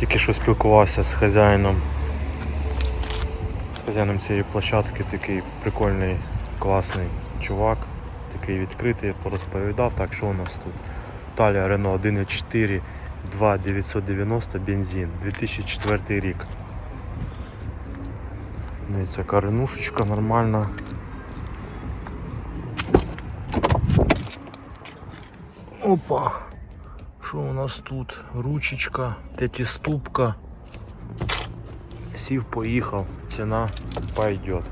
Тільки що спілкувався з хазяїном. З хазяїном цієї площадки такий прикольний, класний чувак, такий відкритий, порозповідав. Так, що у нас тут? Талія Renault 1.4 2990 бензин, 2004 рік. Дивіться, каринушечка нормальна. Опа! Що у нас тут? Ручечка, п'ятиступка. Сів, поїхав, ціна пойдет.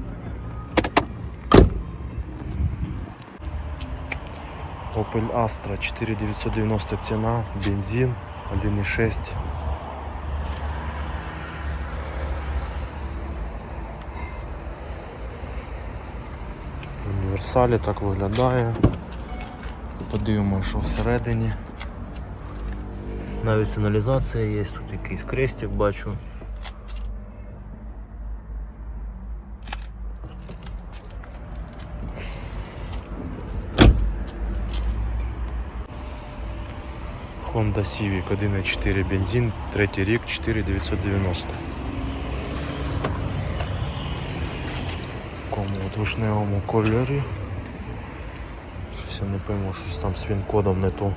Opel Astra 4990 ціна, бензин 1.6. В універсалі так виглядає. Подивимося, що всередині. Навіть сигналізація є, тут якийсь крестик бачу. Honda Civic 1.4 бензин, третій рік 4990. В такому от вишневому кольорі. Щось я не пойму, щось там з він-кодом не то.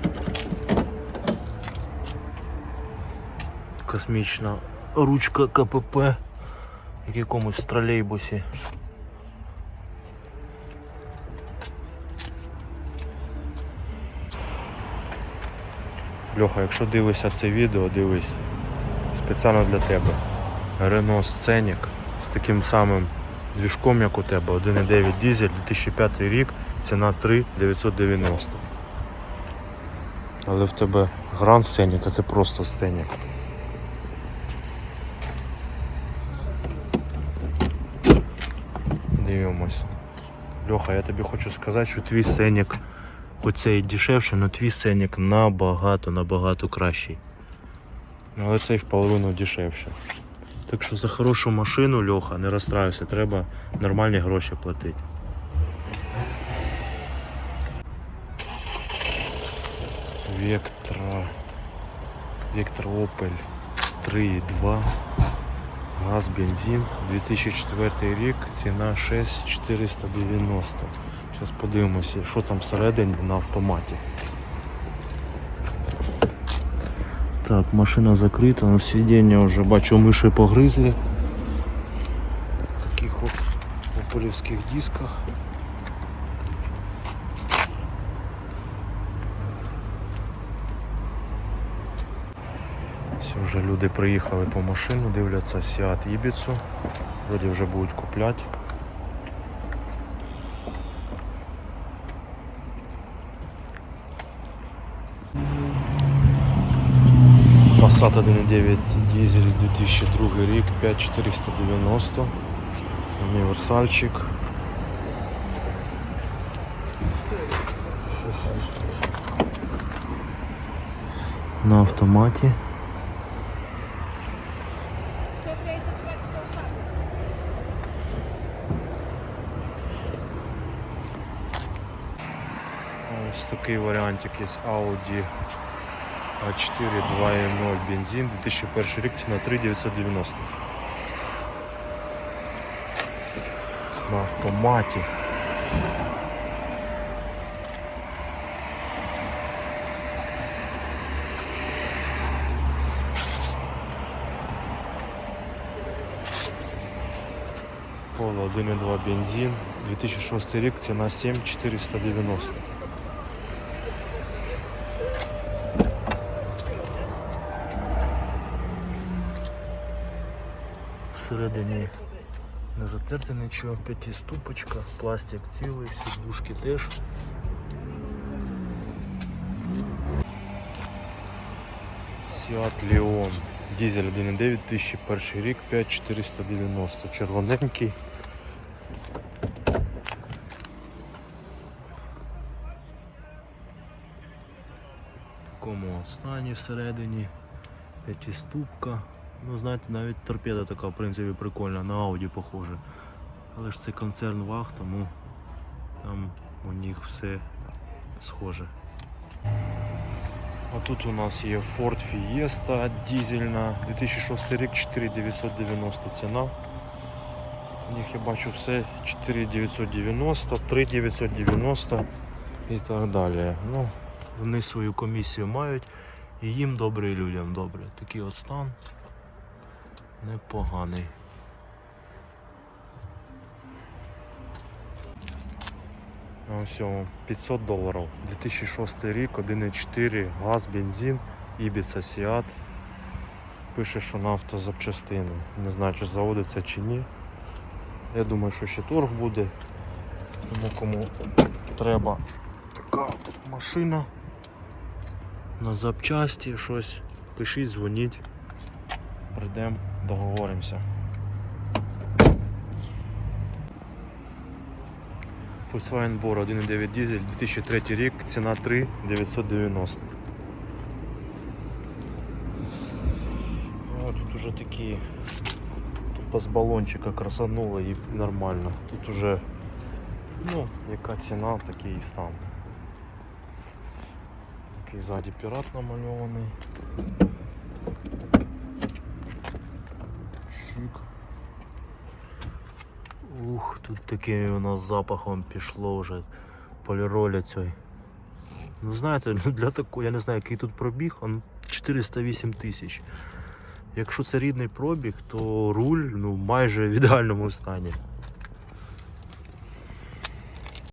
Космічна ручка КПП в якомусь тролейбусі. Льоха, якщо дивишся це відео, дивись спеціально для тебе. Renault Scenic з таким самим двіжком, як у тебе, 1.9 дизель, 2005 рік, ціна 3,990. Але в тебе Grand Scenic, а це просто Scenic. Дивимось. Льоха, я тобі хочу сказати, що твій Scenic Хоч це і дешевше, але твій сценік набагато, набагато кращий. Але цей в половину дешевше. Так що за хорошу машину, Льоха, не розстраюйся, треба нормальні гроші платити. Вектора. Вектор Opel 3.2. Газ, бензин, 2004 рік, ціна 6490. Зараз подивимося, що там всередині на автоматі. Так, машина закрита, на сидіння вже бачу миші погризли. В таких опорівських дисках. Все, вже люди приїхали по машину, дивляться Seat Ibiza. Вроді вже будуть купляти. Passat 1.9 дизель 2002 рік, 5490. Універсальчик. На автоматі. Ось такий варіантик є Audi А4 2.0 бензин, 2001 рік, ціна 3,990. На автоматі. Поло 1.2 бензин, 2006 рік, ціна 7,490. Всередині не затерте нічого, п'ятиступочка, пластик цілий, сідушки теж. Seat Leon. Дизель 1.9 2001 рік, 5490. Червоненький. В такому стані всередині. П'ятиступка. Ну, знаєте, навіть торпеда така, в принципі, прикольна, на Audi похоже. Але ж це концерн ВАГ, тому там у них все схоже. А тут у нас є Ford Fiesta дизельна, 2006 рік, 4990 ціна. У них я бачу все 4990, 3990 і так далі. Ну, вони свою комісію мають і їм добре, і людям добре. Такий от стан непоганий. Ось 500 доларів. 2006 рік, 1,4, газ, бензин, Ібіца Сіат. Пише, що на автозапчастини. Не знаю, чи заводиться чи ні. Я думаю, що ще торг буде. Тому кому треба така машина на запчасті, щось, пишіть, дзвоніть. Прийдемо, договоримося. Volkswagen Bor 1.9 дизель 2003 рік, ціна 3 990. О, тут уже такі тупо з балончика красануло і нормально. Тут уже ну, яка ціна, такий і стан. Такий ззаді пірат намальований. Шик. Ух, тут таким у нас запахом пішло вже поліроля цей. Ну знаєте, ну, для такого, я не знаю, який тут пробіг, он 408 тисяч. Якщо це рідний пробіг, то руль ну, майже в ідеальному стані.